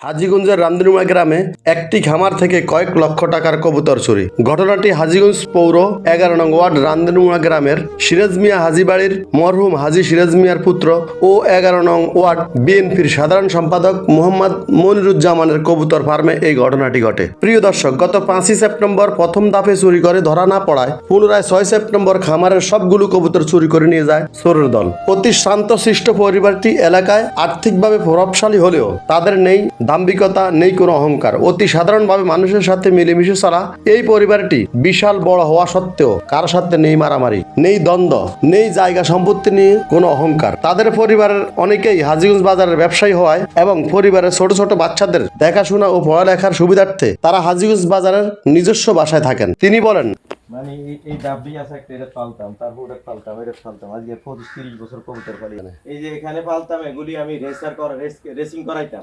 হাজীগঞ্জের রামদিনুমা গ্রামে একটি খামার থেকে কয়েক লক্ষ টাকার কবুতর চুরি। ঘটনাটি হাজিগঞ্জ পৌর এগারো নং ওয়ার্ড রামদিনুমা গ্রামের সিরাজ মিয়া হাজি বাড়ির মরহুম হাজি সিরাজ মিয়ার পুত্র ও এগারো নং ওয়ার্ড বিএনপির সাধারণ সম্পাদক মোহাম্মদ মনিরুজ্জামানের কবুতর ফার্মে এই ঘটনাটি ঘটে। প্রিয় দর্শক, গত পাঁচই সেপ্টেম্বর প্রথম দাফে চুরি করে ধরা না পড়ায় পুনরায় ছয় সেপ্টেম্বর খামারের সবগুলো কবুতর চুরি করে নিয়ে যায় চোরের দল। অতি শান্তশিষ্ট পরিবারটি এলাকায় আর্থিকভাবে প্রভাবশালী হলেও তাদের নেই দাম্ভিকতা নেই কোনো অহংকার। অতি সাধারণভাবে মানুষের সাথে মিলেমিশে চলা এই পরিবারটি বিশাল বড় হওয়া সত্ত্বেও কারোর সাথে নেই মারামারি নেই দ্বন্দ্ব নেই জায়গা সম্পত্তি নিয়ে কোনো অহংকার। তাদের পরিবারের অনেকেই হাজিগঞ্জ বাজারের ব্যবসায়ী হওয়ায় এবং পরিবারের ছোট ছোট বাচ্চাদের দেখাশোনা ও পড়ালেখার সুবিধার্থে তারা হাজিগঞ্জ বাজারের নিজস্ব বাসায় থাকেন। তিনি বলেন মানে এই- এই আছে একটা এটা পালতাম তারপর ওটা পালতাম এটা পালতাম। আজকে পঁচিশ তিরিশ বছর কবুতর পালি। এই যে এখানে পালতাম এগুলি আমি রেসার করা রেসিং করাইতাম।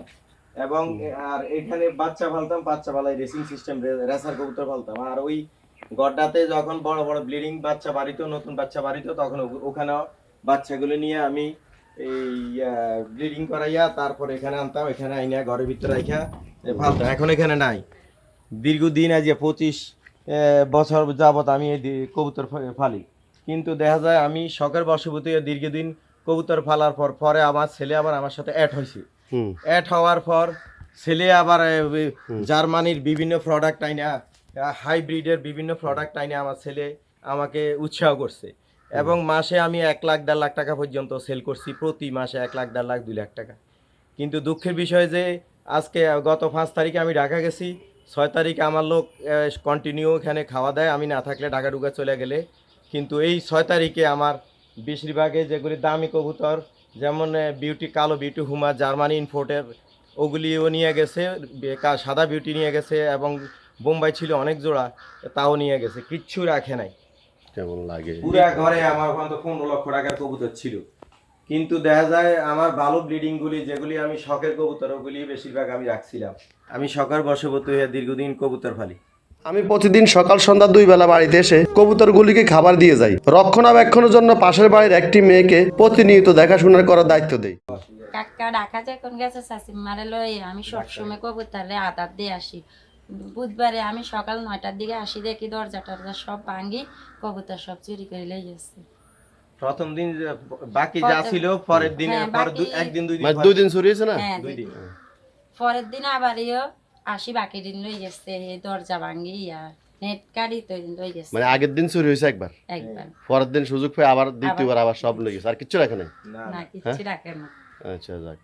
এবং আর এখানে বাচ্চা ফালতাম বাচ্চা ফালাই রেসিং সিস্টেম রেসার কবুতর পালতাম আর ওই গড্ডাতে যখন বড় বড় ব্লিডিং বাচ্চা বাড়িত নতুন বাচ্চা বাড়িত তখন ওখানেও বাচ্চাগুলো নিয়ে আমি এই ব্লিডিং করাইয়া তারপর এখানে আনতাম এখানে আইনা ঘরের ভিতরে রাখা ফালতাম এখন এখানে নাই। দীর্ঘদিন আজ পঁচিশ বছর যাবত আমি এই কবুতর ফালি। কিন্তু দেখা যায় আমি শখের বশবর্তী দীর্ঘদিন কবুতর ফালার পর পরে আমার ছেলে আবার আমার সাথে অ্যাড হয়েছে। অ্যাড হওয়ার পর ছেলে আবার জার্মানির বিভিন্ন প্রোডাক্ট আইনা হাইব্রিডের বিভিন্ন প্রোডাক্ট আইনা আমার ছেলে আমাকে উৎসাহ করছে। এবং মাসে আমি এক লাখ দেড় লাখ টাকা পর্যন্ত সেল করছি প্রতি মাসে এক লাখ দেড় লাখ দুই লাখ টাকা। কিন্তু দুঃখের বিষয় যে আজকে গত পাঁচ তারিখে আমি ঢাকা গেছি ছয় তারিখে আমার লোক কন্টিনিউ এখানে খাওয়া দেয় আমি না থাকলে ঢাকা ঢুকা চলে গেলে। কিন্তু এই ছয় তারিখে আমার বেশিরভাগে যেগুলি দামি কবুতর যেমন বিউটি কালো বিউটি হুমা জার্মানি ইনফোর্টের ওগুলিও নিয়ে গেছে সাদা বিউটি নিয়ে গেছে এবং বোম্বাই ছিল অনেক জোড়া তাও নিয়ে গেছে কিচ্ছু রাখে নাই। কেমন লাগে? পুরা ঘরে আমার ওখানে তো পনেরো লক্ষ টাকার কবুতর ছিল। কিন্তু দেখা যায় আমার ভালো ব্লিডিং গুলি যেগুলি আমি শখের কবুতর ওগুলি বেশিরভাগ আমি রাখছিলাম। আমি শখের বশবর্তী হয়ে দীর্ঘদিন কবুতর ফালি আমি প্রতিদিন সকাল সন্ধ্যা দুই বেলা বাড়িতে এসে কবুতরগুলিকে খাবার দিয়ে যাই। রক্ষণাবেক্ষণের জন্য পাশের বাড়ির একটি মেয়েকে প্রতিনিয়ত দেখাশোনার করার দায়িত্ব দেই। কাকা ঢাকা যখন গেছে? শাসিমারে লই আমি সবসময় কবুতরে আদার দিয়ে আসি। বুধবারে আমি সকাল নয়টার দিকে আসি দেখি দরজা টরজা সব ভাঙি কবুতর সব চুরি করে লই যাচ্ছে। প্রথম দিন বাকি যা ছিল পরের দিনে হ্যাঁ, পর একদিন দুই দিন মানে দুই দিন চুরি হয়েছে না? হ্যাঁ দুই দিন। পরের দিন আবার ইয়ে আসি বাকি দিন লই গেছে এই দরজা ভাঙ্গি ইয়া নেট কাড়ি তো লই গেছে। মানে আগের দিন চুরি হইছে একবার? একবার। পরের দিন সুযোগ পেয়ে আবার দ্বিতীয়বার আবার সব লই গেছে। আর কিচ্ছু রাখে নাই? না না কিচ্ছু রাখে না। আচ্ছা যাক।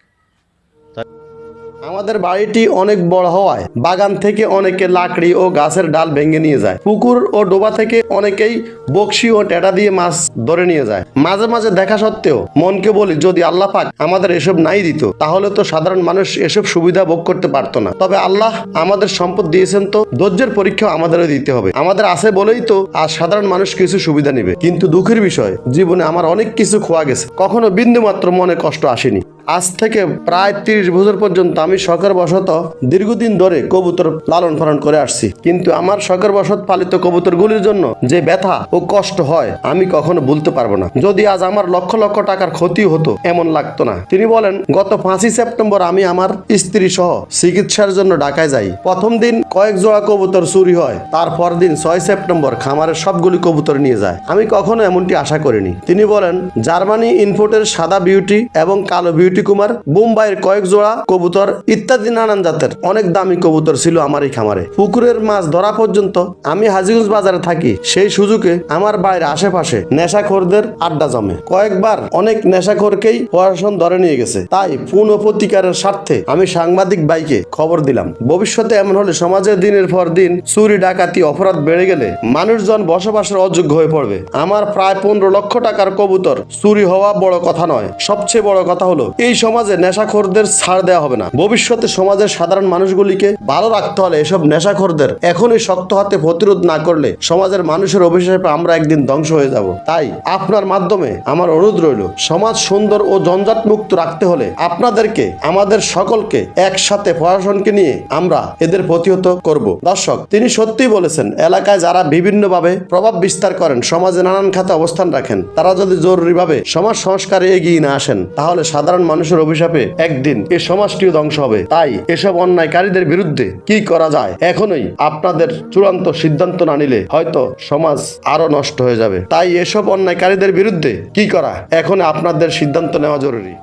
আমাদের বাড়িটি অনেক বড় হওয়ায় বাগান থেকে অনেকে লাকড়ি ও গাছের ডাল ভেঙে নিয়ে যায়। পুকুর ও ডোবা থেকে অনেকেই বকশি ও টেটা দিয়ে মাছ ধরে নিয়ে যায়। মাঝে মাঝে দেখা সত্ত্বেও মনকে বলি, যদি আল্লাহ পাক আমাদের এসব নাই দিত, তাহলে তো সাধারণ মানুষ এসব সুবিধা ভোগ করতে পারতো না। তবে আল্লাহ আমাদের সম্পদ দিয়েছেন তো, ধৈর্যের পরীক্ষা আমাদেরও দিতে হবে। আমাদের আছে বলেই তো আর সাধারণ মানুষ কিছু সুবিধা নিবে। কিন্তু দুঃখের বিষয়, জীবনে আমার অনেক কিছু খোয়া গেছে। কখনো বিন্দু মাত্র মনে কষ্ট আসেনি। আজ থেকে প্রায় তিরিশ বছর পর্যন্ত আমি শখের বশত দীর্ঘদিন ধরে কবুতর লালন পালন করে আসছি। কিন্তু আমার শখের বশত পালিত কবুতরগুলির জন্য যে ব্যথা ও কষ্ট হয়, আমি কখনো ভুলতে পারব না। যদি আজ আমার লক্ষ লক্ষ টাকার ক্ষতি হতো, এমন লাগতো না। তিনি বলেন, গত পাঁচই সেপ্টেম্বর আমি আমার স্ত্রী সহ চিকিৎসার জন্য ঢাকায় যাই। প্রথম দিন কয়েক জোড়া কবুতর চুরি হয়, তারপর দিন ছয় সেপ্টেম্বর খামারের সবগুলি কবুতর নিয়ে যায়। আমি কখনো এমনটি আশা করিনি। তিনি বলেন, জার্মানি ইনপোর্টের সাদা বিউটি এবং কালো বিউটি কুমার বোম্বাইয়ের কয়েক জোড়া কবুতর ইত্যাদি নানান জাতের। অনেক দামি কবুতর ছিল আমার এই খামারে। পুকুরের মাছ ধরা পর্যন্ত আমি হাজিগঞ্জ বাজারে থাকি। সেই সুযোগে আমার বাড়ির আশেপাশে নেশাখোরদের আড্ডা জমে। কয়েকবার অনেক নেশাখোরকেই প্রশাসন ধরে নিয়ে গেছে। তাই পুনঃ প্রতিকারের স্বার্থে আমি সাংবাদিক বাইকে খবর দিলাম। ভবিষ্যতে এমন হলে সমাজে দিনের পর দিন চুরি, ডাকাতি, অপরাধ বেড়ে গেলে মানুষজন বসবাসের অযোগ্য হয়ে পড়বে। আমার প্রায় পনেরো লক্ষ টাকার কবুতর চুরি হওয়া বড় কথা নয়। সবচেয়ে বড় কথা হলো এই সমাজে নেশাখোরদের ছাড় দেওয়া হবে না। ভবিষ্যতে সমাজের সাধারণ মানুষগুলিকে ভালো রাখতে হলে এসব নেশাখোরদের এখনই শক্ত হাতে প্রতিরোধ না করলে সমাজের মানুষের অভিশাপে আমরা একদিন ধ্বংস হয়ে যাব। তাই আপনার মাধ্যমে আমার অনুরোধ রইল, সমাজ সুন্দর ও জঞ্জাট মুক্ত রাখতে হলে আপনাদেরকে, আমাদের সকলকে একসাথে প্রশাসনকে নিয়ে আমরা এদের প্রতিহত করব। দর্শক, তিনি সত্যি বলেছেন, এলাকায় যারা বিভিন্নভাবে প্রভাব বিস্তার করেন, সমাজে নানান খাতে অবস্থান রাখেন, তারা যদি জরুরিভাবে সমাজ সংস্কারে এগিয়ে না আসেন, তাহলে সাধারণ মানুষ মানুষের অভিশাপে একদিন এ সমাজটিও ধ্বংস হবে। তাই এসব অন্যায়কারীদের বিরুদ্ধে কি করা যায়? এখনই আপনাদের চূড়ান্ত সিদ্ধান্ত না নিলে হয়তো সমাজ আরও নষ্ট হয়ে যাবে। তাই এসব অন্যায়কারীদের বিরুদ্ধে কি করা? এখন আপনাদের সিদ্ধান্ত নেওয়া জরুরি।